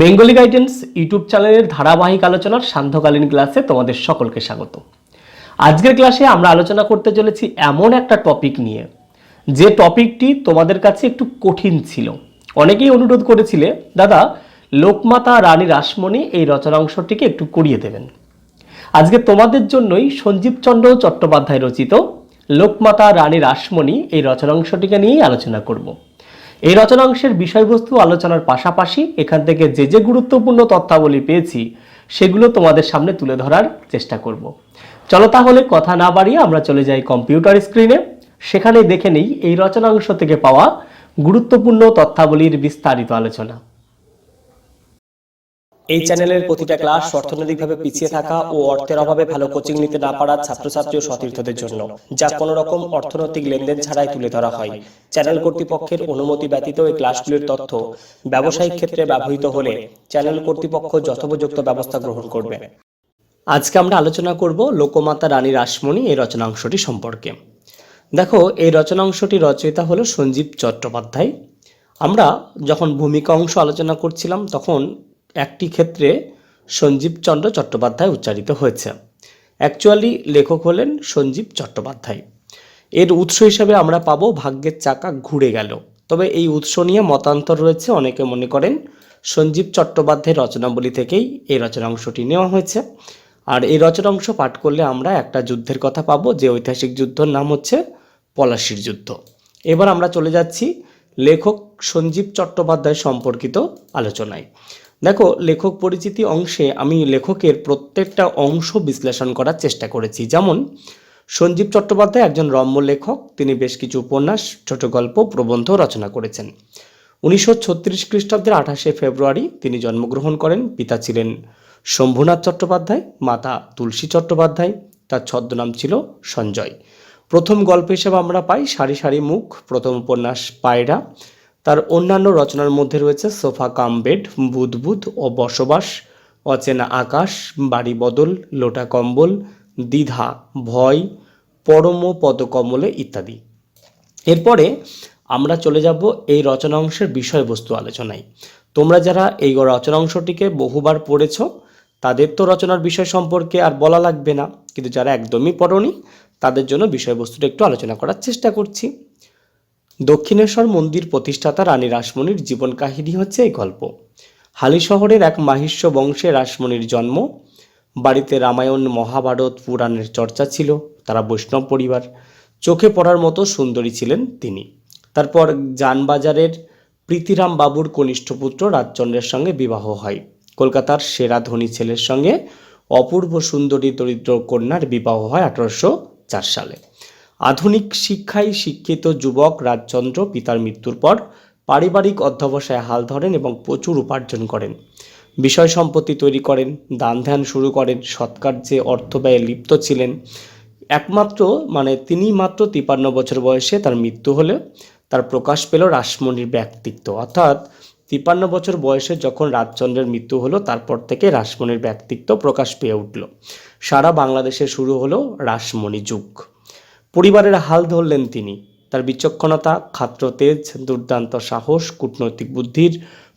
Bengali guidance YouTube চ্যানেলের ধারাবাহিক আলোচনার সান্ধ্যকালীন ক্লাসে তোমাদের সকলকে স্বাগত। আজকের ক্লাসে আমরা আলোচনা করতে চলেছি এমন একটা টপিক নিয়ে। যে টপিকটি তোমাদের কাছে একটু কঠিন ছিল। অনেকেই অনুরোধ করেছিলে, দাদা, লোকমাতা রানী রাসমণি এই রচনাংশটিকে একটু করিয়ে দেবেন। আজকে তোমাদের জন্যই সঞ্জীব চন্দ্র চট্টোপাধ্যায় রচিত, লোকমাতা রানী রাসমণি এই রচনাংশটিকে নিয়েই আলোচনা করব। এই রচনাংশের বিষয়বস্তু আলোচনার পাশাপাশি এখান থেকে যে যে গুরুত্বপূর্ণ তথ্যাবলী পেয়েছি, সেগুলো তোমাদের সামনে তুলে ধরার চেষ্টা করব। চলো তাহলে কথা না বাড়িয়ে আমরা চলে যাই কম্পিউটার স্ক্রিনে। সেখানে দেখে নেই এই রচনাংশ থেকে পাওয়া গুরুত্বপূর্ণ তথ্যাবলীর বিস্তারিত আলোচনা। এই চ্যানেলের প্রতিটা ক্লাস অর্থনৈতিকভাবে পিছিয়ে থাকা ও অর্থের অভাবে ভালো কোচিং নিতে না পারা ছাত্রছাত্রী ও সতীর্থদের জন্য, যা কোনো রকম অর্থনৈতিক লেনদেন ছাড়াই তুলে ধরা হয়। চ্যানেল কর্তৃপক্ষের অনুমতি ব্যতীত এই ক্লাসগুলির তথ্য ব্যবসায়িক ক্ষেত্রে ব্যবহৃত হলে চ্যানেল কর্তৃপক্ষ যথোপযুক্ত ব্যবস্থা গ্রহণ করবে। আজকে আমরা আলোচনা করব লোকমাতা রানী রাসমণি এই রচনাংশটি সম্পর্কে। দেখো, এই রচনাংশটি রচয়িতা হলো সঞ্জীব চট্টোপাধ্যায়। আমরা যখন ভূমিকা অংশ আলোচনা করছিলাম, তখন একটি ক্ষেত্রে সঞ্জীব চন্দ্র চট্টোপাধ্যায় উচ্চারিত হয়েছে। অ্যাকচুয়ালি লেখক হলেন সঞ্জীব চট্টোপাধ্যায়। এর উৎস হিসাবে আমরা পাবো ভাগ্যের চাকা ঘুরে গেল। তবে এই উৎস নিয়ে মতান্তর রয়েছে, অনেকে মনে করেন সঞ্জীব চট্টোপাধ্যায়ের রচনাবলী থেকেই এই রচনাংশটি নেওয়া হয়েছে। আর এই রচনাংশ পাঠ করলে আমরা একটা যুদ্ধের কথা পাবো, যে ঐতিহাসিক যুদ্ধর নাম হচ্ছে পলাশির যুদ্ধ। এবার আমরা চলে যাচ্ছি লেখক সঞ্জীব চট্টোপাধ্যায় সম্পর্কিত আলোচনায়। দেখো, লেখক পরিচিতি অংশে আমি লেখকের প্রত্যেকটা অংশ বিশ্লেষণ করার চেষ্টা করেছি। যেমন, সঞ্জীব চট্টোপাধ্যায় একজন রম্য লেখক, তিনি বেশ কিছু উপন্যাস, ছোট গল্প, প্রবন্ধ রচনা করেছেন। উনিশশো ছত্রিশ খ্রিস্টাব্দের আঠাশে ফেব্রুয়ারি তিনি জন্মগ্রহণ করেন। পিতা ছিলেন শম্ভুনাথ চট্টোপাধ্যায়, মাতা তুলসী চট্টোপাধ্যায়, তার ছদ্মনাম ছিল সঞ্জয়। প্রথম গল্প হিসেবে আমরা পাই, সারি সারি মুখ, প্রথম উপন্যাস পায়রা। তার অন্যান্য রচনার মধ্যে রয়েছে সোফা কাম বেড, বুদবুদ ও বসবাস, অচেনা আকাশ, বাড়ি বদল, লোটা কম্বল, দ্বিধা, ভয়, পরম পদকমলে ইত্যাদি। এরপরে আমরা চলে যাব এই রচনাংশের বিষয়বস্তু আলোচনায়। তোমরা যারা এই রচনাংশটিকে বহুবার পড়েছ, তাদের তো রচনার বিষয় সম্পর্কে আর বলা লাগবে না। কিন্তু যারা একদমই পড়নি, তাদের জন্য বিষয়বস্তুটা একটু আলোচনা করার চেষ্টা করছি। দক্ষিণেশ্বর মন্দির প্রতিষ্ঠাতা রানী রাসমণির জীবন কাহিনী হচ্ছে এই গল্প। হালি শহরের এক মাহিষ্য বংশে রাসমণির জন্ম। বাড়িতে রামায়ণ, মহাভারত, পুরাণের চর্চা ছিল, তারা বৈষ্ণব পরিবার। চোখে পড়ার মতো সুন্দরী ছিলেন তিনি। তারপর যানবাজারের প্রীতিরাম বাবুর কনিষ্ঠ পুত্র রাজচন্দ্রের সঙ্গে বিবাহ হয়। কলকাতার সেরা ধনী ছেলের সঙ্গে অপূর্ব সুন্দরী দরিদ্র কন্যার বিবাহ হয় আঠারোশো চার সালে। আধুনিক শিক্ষায় শিক্ষিত যুবক রাজচন্দ্র পিতার মৃত্যুর পর পারিবারিক অধ্যবসায় হাল ধরেন এবং প্রচুর উপার্জন করেন। বিষয় সম্পত্তি তৈরি করেন, দান ধ্যান শুরু করেন, সৎকার্যে অর্থ ব্যয়ে লিপ্ত ছিলেন। একমাত্র মানে তিনি মাত্র তিপান্ন বছর বয়সে তার মৃত্যু হলে তার প্রকাশ পেল রাসমণির ব্যক্তিত্ব। অর্থাৎ তিপান্ন বছর বয়সে যখন রাজচন্দ্রের মৃত্যু হলো, তারপর থেকে রাসমণির ব্যক্তিত্ব প্রকাশ পেয়ে উঠল। সারা বাংলাদেশে শুরু হলো রাসমণি যুগ। পরিবারের হাল ধরলেন তিনি। তার বিচক্ষণতা খাত্র তেজ, দুর্দান্ত সাহস, কূটনৈতিক বুদ্ধির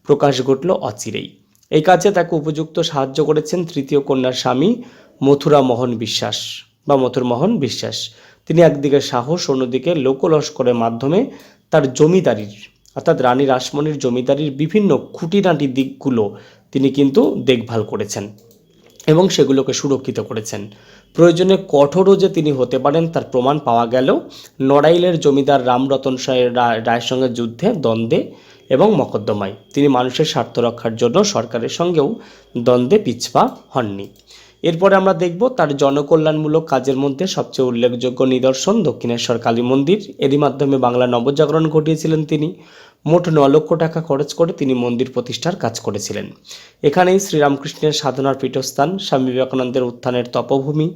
প্রকাশ ঘটল অচিরেই। এই কাজে তাকে উপযুক্ত সাহায্য করেছেন তৃতীয় কন্যার স্বামী মথুরা মোহন বিশ্বাস বা মথুর মোহন বিশ্বাস। তিনি একদিকে সাহস, অন্যদিকে লোকলস্করের মাধ্যমে তার জমিদারির, অর্থাৎ রানী রাসমণির জমিদারির বিভিন্ন খুঁটিনাটি দিকগুলো তিনি কিন্তু দেখভাল করেছেন। এবং সেগুলোকে সুরক্ষিত করেছেন। প্রয়োজনে কঠোরও যে তিনি হতে পারেন, তার প্রমাণ পাওয়া গেল। নড়াইলের জমিদার রামরতন রায়ের সঙ্গে যুদ্ধে, দ্বন্দ্বে এবং মকদ্দমায়। তিনি মানুষের স্বার্থ রক্ষার জন্য সরকারের সঙ্গেও দ্বন্দ্বে পিছপা হননি। এরপরে আমরা দেখব তার জনকল্যাণমূলক কাজের মধ্যে সবচেয়ে উল্লেখযোগ্য নিদর্শন দক্ষিণেশ্বর কালী মন্দির। এরই মাধ্যমে বাংলা নবজাগরণ ঘটিয়েছিলেন তিনি। মোট ন লক্ষ টাকা খরচ করে তিনি মন্দির প্রতিষ্ঠার কাজ করেছিলেন। এখানেই শ্রীরামকৃষ্ণের সাধনার পীঠস্থান, স্বামী বিবেকানন্দের উত্থানের তপভূমি।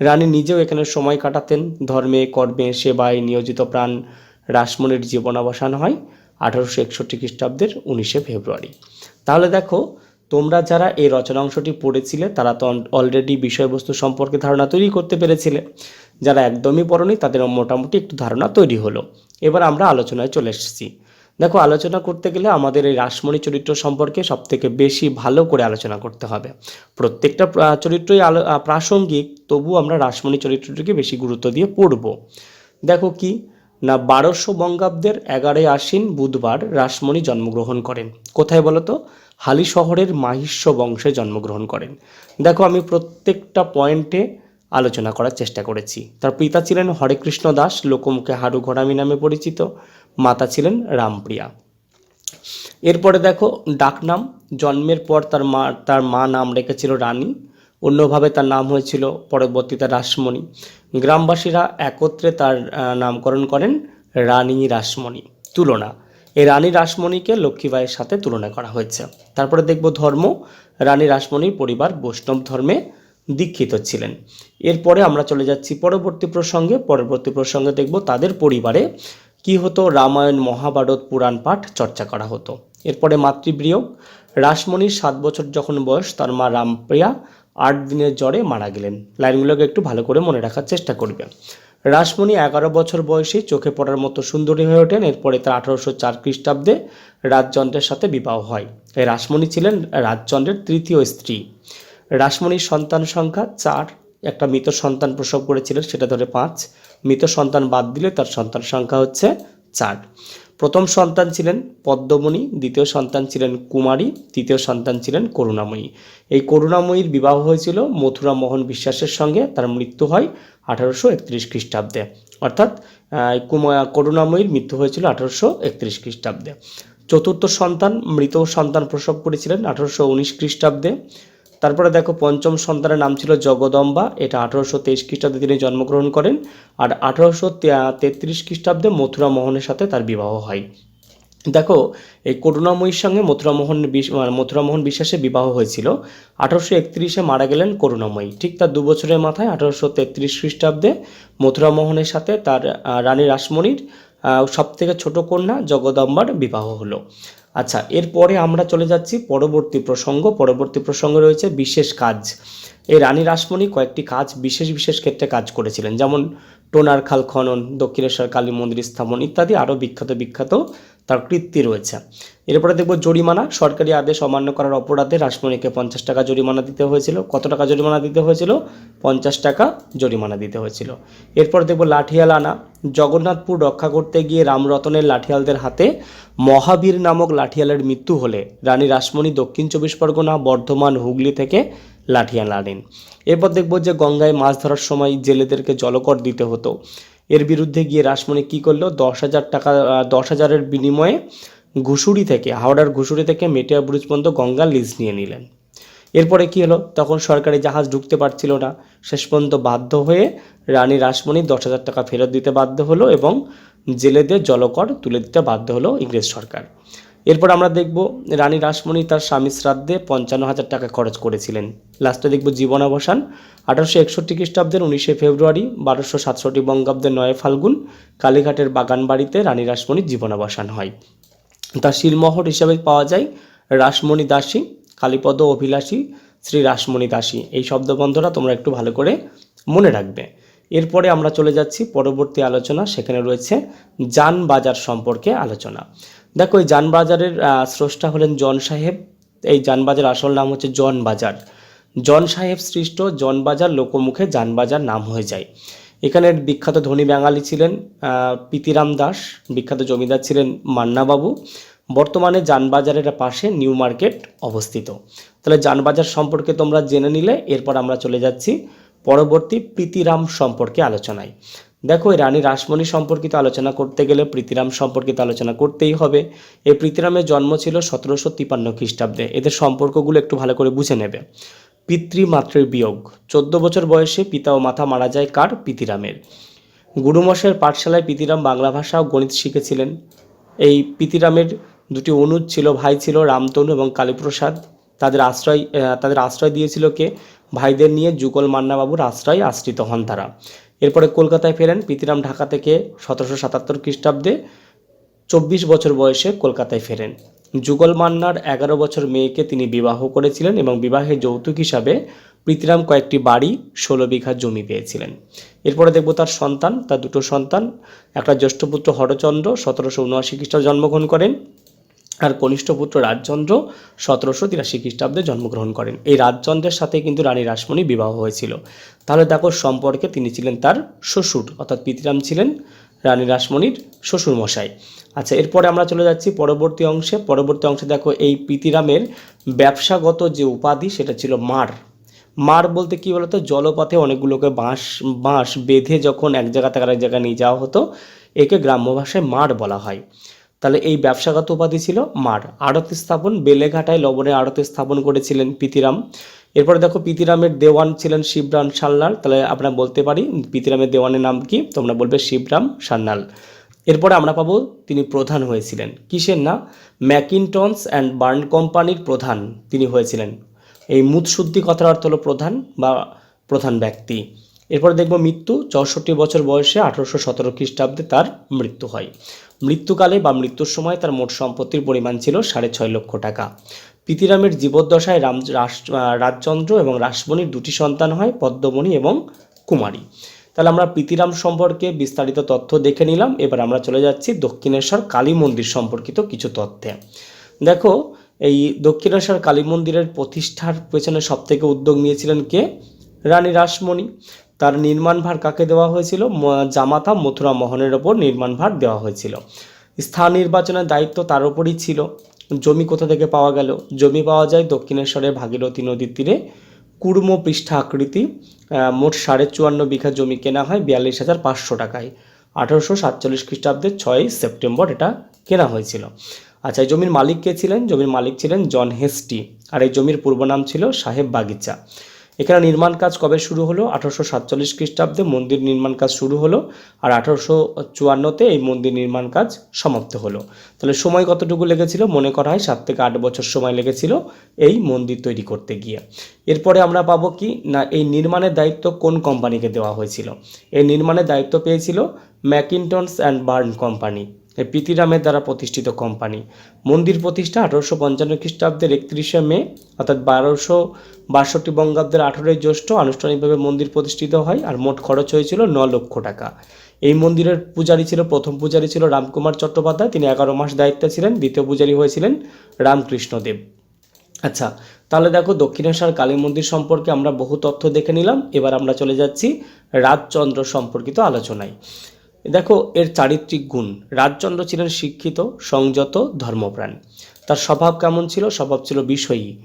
রানী নিজেও এখানে সময় কাটাতেন। ধর্মে, কর্মে, সেবায় নিয়োজিত প্রাণ রাসমণির জীবনাবসান হয় আঠারোশো একষট্টি খ্রিস্টাব্দের উনিশে ফেব্রুয়ারি। তাহলে দেখো তোমরা যারা এই রচনা অংশটি পড়েছিলে, তারা তো অলরেডি বিষয়বস্তু সম্পর্কে ধারণা তৈরি করতে পেরেছিলে। যারা একদমই পড়নি, তাদের মোটামুটি একটু ধারণা তৈরি হলো। এবার আমরা আলোচনায় চলে এসেছি। দেখো, আলোচনা করতে গেলে আমাদের এই রাসমণি চরিত্র সম্পর্কে সব থেকে বেশি ভালো করে আলোচনা করতে হবে। প্রত্যেকটা চরিত্রই আলো প্রাসঙ্গিক তবু আমরা রাসমণি চরিত্রটিকে বেশি গুরুত্ব দিয়ে পড়ব। দেখো কি, না বারোশো বঙ্গাব্দের এগারোই আশ্বিন বুধবার রাসমণি জন্মগ্রহণ করেন। কোথায় বলো তো হালি শহরের মাহিষ্য বংশে জন্মগ্রহণ করেন। দেখো, আমি প্রত্যেকটা পয়েন্টে আলোচনা করার চেষ্টা করেছি। তার পিতা ছিলেন হরেকৃষ্ণ দাস, লোকমুখে হাড়ু ঘোড়ামি নামে পরিচিত, মাতা ছিলেন রামপ্রিয়া। এরপরে দেখো, ডাকনাম, জন্মের পর তার মা তার মা নাম রেখেছিল রানী, অন্যভাবে তার নাম হয়েছিল পরবর্তীতে রাসমণি। গ্রামবাসীরা একত্রে তার নামকরণ করেন রানী রাসমণি। তুলনা এই রানী রাসমণিকে লক্ষ্মীবাইয়ের সাথে তুলনা করা হয়েছে। তারপরে দেখব ধর্ম। রানী রাসমণির পরিবার বৈষ্ণব ধর্মে দীক্ষিত ছিলেন। এরপরে আমরা চলে যাচ্ছি পরবর্তী প্রসঙ্গে। পরবর্তী প্রসঙ্গে দেখব তাদের পরিবারে কি হতো রামায়ণ, মহাভারত, পুরাণ পাঠ চর্চা করা হতো। এরপরে মাতৃবিয়োগ। রাসমণির সাত বছর যখন বয়স, তার মা রামপ্রিয়া আট দিনের জ্বরে মারা গেলেন। লাইনগুলোকে একটু ভালো করে মনে রাখার চেষ্টা করবে রাসমণি এগারো বছর বয়সে, চোখে পড়ার মতো সুন্দরী হয়ে ওঠেন। এরপরে তার আঠারোশো চার খ্রিস্টাব্দে রাজচন্দ্রের সাথে বিবাহ হয়। এই রাসমণি ছিলেন রাজচন্দ্রের তৃতীয় স্ত্রী। রাসমণির সন্তান সংখ্যা চার। একটা মৃত সন্তান প্রসব করেছিলেন, সেটা ধরে পাঁচ। মৃত সন্তান বাদ দিলে তার সন্তান সংখ্যা হচ্ছে চার। প্রথম সন্তান ছিলেন পদ্মমণি, দ্বিতীয় সন্তান ছিলেন কুমারী, তৃতীয় সন্তান ছিলেন করুণাময়ী। এই করুণাময়ীর বিবাহ হয়েছিল মথুরা মোহন বিশ্বাসের সঙ্গে। তার মৃত্যু হয় আঠারোশো একত্রিশ খ্রিস্টাব্দে। অর্থাৎ করুণাময়ীর মৃত্যু হয়েছিল আঠারোশো একত্রিশ খ্রিস্টাব্দে। চতুর্থ সন্তান, মৃত সন্তান প্রসব করেছিলেন আঠারোশো উনিশ খ্রিস্টাব্দে। তারপরে দেখো, পঞ্চম সন্তানের নাম ছিল জগদম্বা। এটা আঠারোশো তেইশ খ্রিস্টাব্দে তিনি জন্মগ্রহণ করেন। আর আঠারোশো তেত্রিশ খ্রিস্টাব্দে মথুরা মোহনের সাথে তার বিবাহ হয়। দেখো, এই করুণাময়ীর সঙ্গে মথুরামোহন মানে মথুরামোহন বিশ্বাসের বিবাহ হয়েছিল। আঠারোশো একত্রিশে মারা গেলেন করুণাময়ী। ঠিক তার দু বছরের মাথায় আঠারোশো তেত্রিশ খ্রিস্টাব্দে মথুরামোহনের সাথে তার রানী রাসমণির সব থেকে ছোট কন্যা জগদম্বার বিবাহ হলো। আচ্ছা এরপরে আমরা চলে যাচ্ছি পরবর্তী প্রসঙ্গ। পরবর্তী প্রসঙ্গে রয়েছে বিশেষ কাজ। এই রানী রাসমণি কয়েকটি কাজ, বিশেষ বিশেষ ক্ষেত্রে কাজ করেছিলেন। যেমন টোনার খাল খনন, দক্ষিণেশ্বর কালী মন্দির স্থাপন ইত্যাদি আরও বিখ্যাত বিখ্যাত তার কৃত্তি রয়েছে। এরপরে দেখব জরিমানা। সরকারি আদেশ অমান্য করার অপরাধে রাসমণিকে পঞ্চাশ টাকা জরিমানা দিতে হয়েছিল। কত টাকা জরিমানা দিতে হয়েছিল? পঞ্চাশ টাকা জরিমানা দিতে হয়েছিল। এরপর দেখব লাঠিয়াল আনা। জগন্নাথপুর রক্ষা করতে গিয়ে রামরতনের লাঠিয়ালদের হাতে মহাবীর নামক লাঠিয়ালের মৃত্যু হলে রানী রাসমণি দক্ষিণ চব্বিশ পরগনা, বর্ধমান, হুগলি থেকে লাঠিয়াল আনেন। এরপর দেখব যে গঙ্গায় মাছ ধরার সময় জেলেদেরকে জলকর দিতে হতো। এর বিরুদ্ধে গিয়ে রাসমণি কী করল? দশ হাজার টাকা দশ হাজারের বিনিময়ে ঘুষুরি থেকে, হাওড়ার ঘুষুরি থেকে মেটিয়া ব্রিজ পর্যন্ত গঙ্গা লিজ নিয়ে নিলেন। এরপরে কি হলো? তখন সরকারি জাহাজ ঢুকতে পারছিল না। শেষ পর্যন্ত বাধ্য হয়ে রানী রাসমণি দশ হাজার টাকা ফেরত দিতে বাধ্য হলো এবং জেলেদের জলকর তুলে দিতে বাধ্য হলো ইংরেজ সরকার। এরপর আমরা দেখব রানী রাসমণি তার স্বামী শ্রাদ্ধে পঞ্চান্ন হাজার টাকা খরচ করেছিলেন। লাস্টে দেখব জীবনাবসান। আঠারোশো একষট্টি খ্রিস্টাব্দের উনিশে ফেব্রুয়ারি, বারোশো সাতষট্টি বঙ্গাব্দের নয় ফাল্গুন, কালীঘাটের বাগান বাড়িতে রানী রাসমণির জীবনাবসান হয়। তার শিলমোহর হিসাবে পাওয়া যায় রাসমণি দাসী, কালীপদ অভিলাষী, শ্রী রাসমণি দাসী। এই শব্দবন্ধরা তোমরা একটু ভালো করে মনে রাখবে। এরপরে আমরা চলে যাচ্ছি পরবর্তী আলোচনা, সেখানে রয়েছে যান বাজার সম্পর্কে আলোচনা। দেখো এই যান বাজারের আহ, স্রষ্টা হলেন জন সাহেব। এই যান বাজার আসল নাম হচ্ছে জন বাজার। জন সাহেব সৃষ্ট জন বাজার লোকমুখে যান বাজার নাম হয়ে যায়। এখানের বিখ্যাত ধনী বাঙালি ছিলেন পিতিরাম দাস বিখ্যাত জমিদার ছিলেন মান্নাবাবু। বর্তমানে যানবাজারের পাশে নিউ মার্কেট অবস্থিত। তাহলে যানবাজার সম্পর্কে তোমরা জেনে নিলে এরপর আমরা চলে যাচ্ছি পরবর্তী প্রীতিরাম সম্পর্কে আলোচনায়। দেখো, এই রানী রাসমণি সম্পর্কিত আলোচনা করতে গেলে প্রীতিরাম সম্পর্কিত আলোচনা করতেই হবে। এই প্রীতিরামের জন্ম ছিল সতেরোশো তিপান্ন খ্রিস্টাব্দে। এদের সম্পর্কগুলো একটু ভালো করে বুঝে নেবে। পিতৃমাতৃর বিয়োগ। চোদ্দ বছর বয়সে পিতা ও মাথা মারা যায় কার? পিতিরামের গুরুমশাইয়ের পাঠশালায় পিতিরাম বাংলা ভাষা ও গণিত শিখেছিলেন। এই পিতিরামের দুটি অনুজ ছিল, ভাই ছিল রামতনু এবং কালীপ্রসাদ। তাদের আশ্রয় তাদের আশ্রয় দিয়েছিল কে? ভাইদের নিয়ে যুগল মান্নাবাবুর আশ্রয় আশ্রিত হন তারা। এরপরে কলকাতায় ফেরেন পিতিরাম ঢাকা থেকে সতেরোশো সাতাত্তর খ্রিস্টাব্দে চব্বিশ বছর বয়সে কলকাতায় ফেরেন। যুগল মান্নার এগারো বছর মেয়েকে তিনি বিবাহ করেছিলেন এবং বিবাহের যৌতুক হিসাবে প্রীতিরাম কয়েকটি বাড়ি ষোলো বিঘা জমি পেয়েছিলেন। এরপরে দেখব তার সন্তান, তার দুটো সন্তান। একটা জ্যেষ্ঠ পুত্র হরচন্দ্র, সতেরোশো উনআশি খ্রিস্টাব্দে জন্মগ্রহণ করেন। আর কনিষ্ঠ পুত্র রাজচন্দ্র সতেরোশো তিরাশি খ্রিস্টাব্দে জন্মগ্রহণ করেন। এই রাজচন্দ্রের সাথে কিন্তু রানী রাসমণি বিবাহ হয়েছিল। তাহলে দেখো সম্পর্কে তিনি ছিলেন তার শ্বশুর, অর্থাৎ পিতিরাম ছিলেন রানী রাসমণির শ্বশুর মশাই আচ্ছা এরপরে আমরা চলে যাচ্ছি পরবর্তী অংশে। পরবর্তী অংশে দেখো এই পিতিরামের ব্যবসাগত যে উপাধি সেটা ছিল মার। মার বলতে কি বলতো? জলপথে অনেকগুলোকে বাঁশ বাঁশ বেঁধে যখন এক জায়গা থেকে আরেক জায়গায় নিয়ে যাওয়া হতো, একে গ্রাম্য ভাষায় মার বলা হয়। তাহলে এই ব্যবসাগত উপাধি ছিল মার। আড়ত স্থাপন, বেলেঘাটায় লবণে আড়তে স্থাপন করেছিলেন পিতিরাম। এরপরে দেখো পিতিরামের দেওয়ান ছিলেন শিবরাম সান্যাল। তাহলে আমরা বলতে পারি পিতিরামের দেওয়ানের নাম কি? তোমরা বলবে শিবরাম সান্যাল। এরপরে আমরা পাবো তিনি প্রধান হয়েছিলেন। কিসের না? ম্যাকিনটনস অ্যান্ড বার্ন কোম্পানির প্রধান তিনি হয়েছিলেন। এই মুৎশুদ্ধি কথার অর্থ হলো প্রধান বা প্রধান ব্যক্তি। এরপর দেখব মৃত্যু, চৌষট্টি বছর বয়সে আঠারোশো সতেরো খ্রিস্টাব্দে তার মৃত্যু হয়। মৃত্যুকালে বা মৃত্যুর সময় তার মোট সম্পত্তির পরিমাণ ছিল সাড়ে ছয় লক্ষ টাকা। পিতিরামের জীবদ্দশায় রাম রাজচন্দ্র এবং রাসমণির দুটি সন্তান হয়, পদ্মমণি এবং কুমারী। তাহলে আমরা পিতিরাম সম্পর্কে বিস্তারিত তথ্য দেখে নিলাম। এবার আমরা চলে যাচ্ছি দক্ষিণেশ্বর কালী মন্দির সম্পর্কিত কিছু তথ্যে। দেখো, এই দক্ষিণেশ্বর কালী মন্দিরের প্রতিষ্ঠার পেছনে সবথেকে উদ্যোগ নিয়েছিলেন কে? রানী রাসমণি। তার নির্মাণভার কাকে দেওয়া হয়েছিল? জামাতা মথুরা মোহনের ওপর নির্মাণভার দেওয়া হয়েছিল। স্থান নির্বাচনের দায়িত্ব তার উপরই ছিল। জমি কোথা থেকে পাওয়া গেল? জমি পাওয়া যায় দক্ষিণেশ্বরের ভাগীরথী নদীর তীরে। কুর্ম পৃষ্ঠা আকৃতি মোট সাড়ে চুয়ান্ন বিঘা জমি কেনা হয় বিয়াল্লিশ হাজার পাঁচশো টাকায়। আঠারোশো সাতচল্লিশ খ্রিস্টাব্দের ছয়ই সেপ্টেম্বর এটা কেনা হয়েছিল। আচ্ছা এই জমির মালিক কে ছিলেন? জমির মালিক ছিলেন জন হেস্টি। আর এই জমির পূর্ব নাম ছিল সাহেব বাগিচা। এখানে নির্মাণ কাজ কবে শুরু হলো? আঠারোশো সাতচল্লিশ খ্রিস্টাব্দে মন্দির নির্মাণ কাজ শুরু হলো আর আঠারোশো চুয়ান্নতে এই মন্দির নির্মাণ কাজ সমাপ্ত হলো। তাহলে সময় কতটুকু লেগেছিল? মনে করা হয় সাত থেকে আট বছর সময় লেগেছিল এই মন্দির তৈরি করতে গিয়ে। এরপরে আমরা পাবো কি? না, এই নির্মাণের দায়িত্ব কোন কোম্পানিকে দেওয়া হয়েছিল? এই নির্মাণের দায়িত্ব পেয়েছিল ম্যাকিনটনস অ্যান্ড বার্ন কোম্পানি এই পিতিরামের দ্বারা প্রতিষ্ঠিত কোম্পানি। মন্দির প্রতিষ্ঠা আঠারোশো পঞ্চান্ন খ্রিস্টাব্দের একত্রিশে মে, অর্থাৎ বারোশো বাষট্টি বঙ্গাব্দের আঠেরোই জ্যৈষ্ঠ আনুষ্ঠানিকভাবে মন্দির প্রতিষ্ঠিত হয় আর মোট খরচ হয়েছিল ন লক্ষ টাকা। এই মন্দিরের পূজারী ছিল, প্রথম পূজারী ছিল রামকুমার চট্টোপাধ্যায়। তিনি এগারো মাস দায়িত্বে ছিলেন, দ্বিতীয় পূজারী হয়েছিলেন রামকৃষ্ণদেব। আচ্ছা তাহলে দেখো দক্ষিণেশ্বর কালী মন্দির সম্পর্কে আমরা বহু তথ্য দেখে নিলাম। এবার আমরা চলে যাচ্ছি রাজচন্দ্র সম্পর্কিত আলোচনায়। দেখো, এর চারিত্রিক গুণ। রাজচন্দ্র ছিলেন শিক্ষিত, সংযত, ধর্মপ্রাণ। তার স্বভাব কেমন ছিল? স্বভাব ছিল বিষয়ী।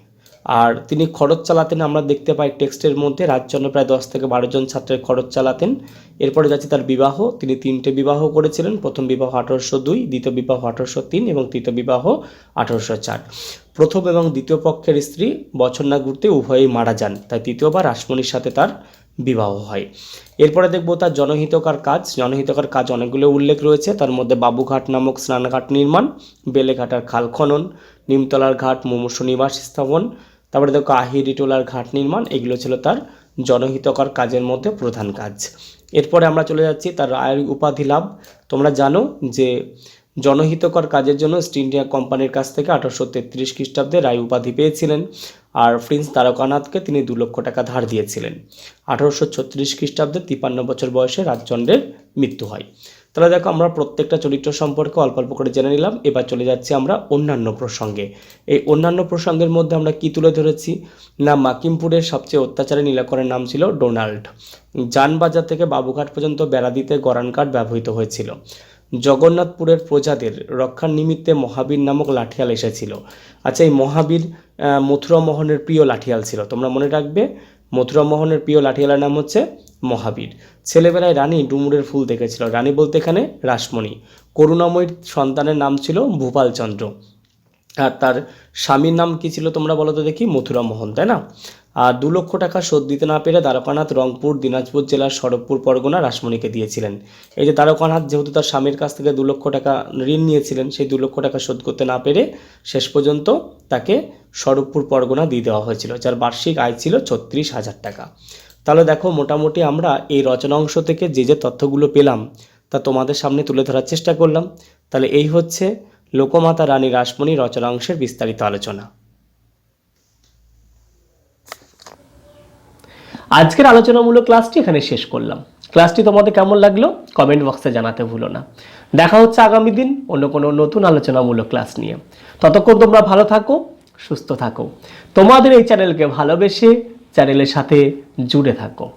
আর তিনি খরচ চালাতেন, আমরা দেখতে পাই টেক্সটের মধ্যে, রাজচন্দ্র প্রায় দশ থেকে বারো জন ছাত্রের খরচ চালাতেন। এরপরে যাচ্ছে তার বিবাহ। তিনি তিনটে বিবাহ করেছিলেন। প্রথম বিবাহ আঠারোশো দুই, দ্বিতীয় বিবাহ আঠারোশো তিন এবং তৃতীয় বিবাহ আঠারোশো চার। প্রথম এবং দ্বিতীয় পক্ষের স্ত্রী বছর না ঘুরতে উভয়েই মারা যান। তাই তৃতীয়বার রাসমণির সাথে তার বিবাহ হয়। এরপরে দেখব তার জনহিতকার কাজ। জনহিতকার কাজ অনেকগুলো উল্লেখ রয়েছে। তার মধ্যে বাবুঘাট নামক স্নানঘাট নির্মাণ, বেলেঘাটার খাল খনন নিমতলার ঘাট, মুমূর্ষ নিবাস স্থাপন, তারপরে দেখো আহিরিটোলার ঘাট নির্মাণ। এগুলো ছিল তার জনহিতকর কাজের মধ্যে প্রধান কাজ। এরপরে আমরা চলে যাচ্ছি তার রায়ের উপাধি লাভ। তোমরা জানো যে জনহিতকর কাজের জন্য ইস্ট ইন্ডিয়া কোম্পানির কাছ থেকে আঠারোশো তেত্রিশ খ্রিস্টাব্দে রায় উপাধি পেয়েছিলেন। আর প্রিন্স তারকানাথকে তিনি দু লক্ষ টাকা ধার দিয়েছিলেন। আঠারোশো ছত্রিশ খ্রিস্টাব্দে তিপান্ন বছর বয়সে রাজচন্দ্রের মৃত্যু হয়। তাহলে দেখো, আমরা প্রত্যেকটা চরিত্র সম্পর্কে অল্প অল্প করে জেনে নিলাম। এবার চলে যাচ্ছি আমরা অন্যান্য প্রসঙ্গে। এই অন্যান্য প্রসঙ্গের মধ্যে আমরা কি তুলে ধরেছি? না, মাকিমপুরের সবচেয়ে অত্যাচারী নীলাকরের নাম ছিল ডোনাল্ড। যানবাজার থেকে বাবুঘাট পর্যন্ত বেড়া দিতে গরান কাঠ ব্যবহৃত হয়েছিল। জগন্নাথপুরের প্রজাদের রক্ষার নিমিত্তে মহাবীর নামক লাঠিয়াল এসেছিল। আচ্ছা এই মহাবীর আহ, মথুরা মোহনের প্রিয় লাঠিয়াল ছিল। তোমরা মনে রাখবে মথুরা মোহনের প্রিয় লাঠিয়ালের নাম হচ্ছে মহাবীর। ছেলেবেলায় রানী ডুমুরের ফুল দেখেছিল। রানী বলতে এখানে রাসমণি। করুণাময়ীর সন্তানের নাম ছিল ভূপালচন্দ্র। আর তার স্বামীর নাম কি ছিল তোমরা বলো তো দেখি? মথুরা মোহন তাই না? আর দু লক্ষ টাকা শোধ দিতে না পেরে দ্বারকানাথ রংপুর, দিনাজপুর জেলার সরবপুর পরগনা রাসমণিকে দিয়েছিলেন। এই যে দ্বারকানাথ যেহেতু তার স্বামীর কাছ থেকে দু লক্ষ টাকা ঋণ নিয়েছিলেন, সেই দু লক্ষ টাকা শোধ করতে না পেরে শেষ পর্যন্ত তাকে সরবপুর পরগনা দিয়ে দেওয়া হয়েছিল, যার বার্ষিক আয় ছিল ছত্রিশ হাজার টাকা। তাহলে দেখো, মোটামুটি আমরা এই রচনা অংশ থেকে যে যে তথ্যগুলো পেলাম, তা তোমাদের সামনে তুলে ধরার চেষ্টা করলাম। তাহলে এই হচ্ছে লোকমাতা রানী রাসমণি রচনা অংশের বিস্তারিত আলোচনা। আজকের আলোচনামূলক ক্লাসটি এখানে শেষ করলাম। ক্লাসটি তোমাদের কেমন লাগল? কমেন্ট বক্সে জানাতে ভুলো না। দেখা হচ্ছে আগামী দিন অন্য কোনো নতুন আলোচনামূলক ক্লাস নিয়ে। ততক্ষণ তোমরা ভালো থাকো, সুস্থ থাকো। তোমাদের এই চ্যানেলকে ভালোবেসে চ্যানেলের সাথে জুড়ে থাকো।